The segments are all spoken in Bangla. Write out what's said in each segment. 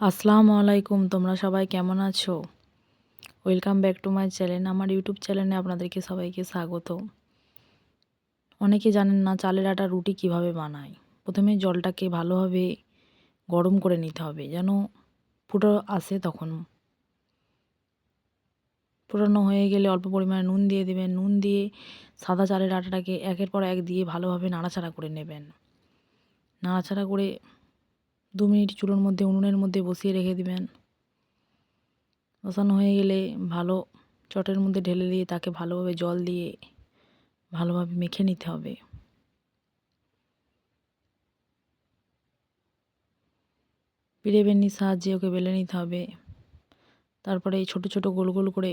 আসসালামু আলাইকুম, তোমরা সবাই কেমন আছো? Welcome back to my channel আমার ইউটিউব চ্যানেলে আপনাদেরকে সবাইকে স্বাগত অনেকে জানেন না চালের আটা রুটি কীভাবে বানায়। প্রথমে জলটাকে ভালোভাবে গরম করে নিতে হবে, যেন ফুটো আসে তখন। ফুটানো হয়ে গেলে অল্প পরিমাণে নুন দিয়ে দেবেন। নুন দিয়ে সাদা চালের আটাটাকে একের পর এক দিয়ে ভালোভাবে নাড়াচাড়া করে নেবেন। নাড়াচাড়া করে দু মিনিট চুলোর মধ্যে, উনুনের মধ্যে বসিয়ে রেখে দিবেন। বসানো হয়ে গেলে ভালো চটের মধ্যে ঢেলে দিয়ে তাকে ভালোভাবে জল দিয়ে ভালোভাবে মেখে নিতে হবে। পিড়ে বেনির সাহায্যে ওকে বেলে নিতে হবে। তারপরে ছোটো ছোটো গোল গোল করে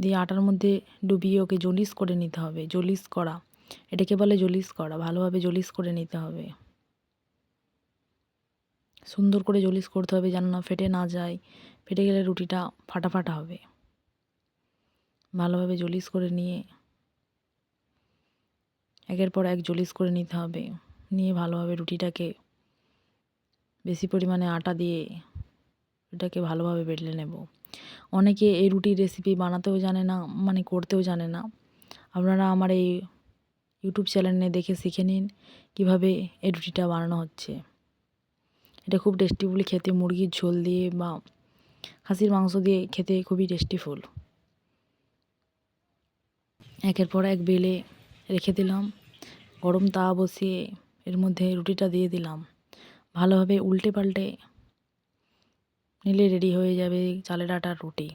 দিয়ে আটার মধ্যে ডুবিয়ে ওকে জলিস করে নিতে হবে, জলিস করা। এটাকে বলে জলিস করা, ভালোভাবে জলিস করে নিতে হবে। সুন্দর করে জলিস করতে হবে যেন না ফেটে না যায়। ফেটে গেলে রুটিটা ফাটা ফাটা হবে। ভালোভাবে জলিস করে নিয়ে, একের পর এক জলিস করে নিতে হবে। নিয়ে ভালোভাবে রুটিটাকে বেশি পরিমাণে আটা দিয়ে এটাকে ভালোভাবে বেটলে নেব। অনেকে এই রুটির রেসিপি বানাতেও জানে না মানে করতেও জানে না। আপনারা আমার এই ইউটিউব চ্যানেলে দেখে শিখে নিন কীভাবে এই রুটিটা বানানো হচ্ছে। এটা খুব টেস্টি বলে খেতে, মুরগির ঝোল দিয়ে বা খাসির মাংস দিয়ে খেতে খুবই টেস্টি ফুল। একের পর এক বেলে রেখে দিলাম, গরম তা বসিয়ে এর মধ্যে রুটিটা দিয়ে দিলাম। ভালোভাবে উল্টে পাল্টে নিলে রেডি হয়ে যাবে চালের আটার রুটি।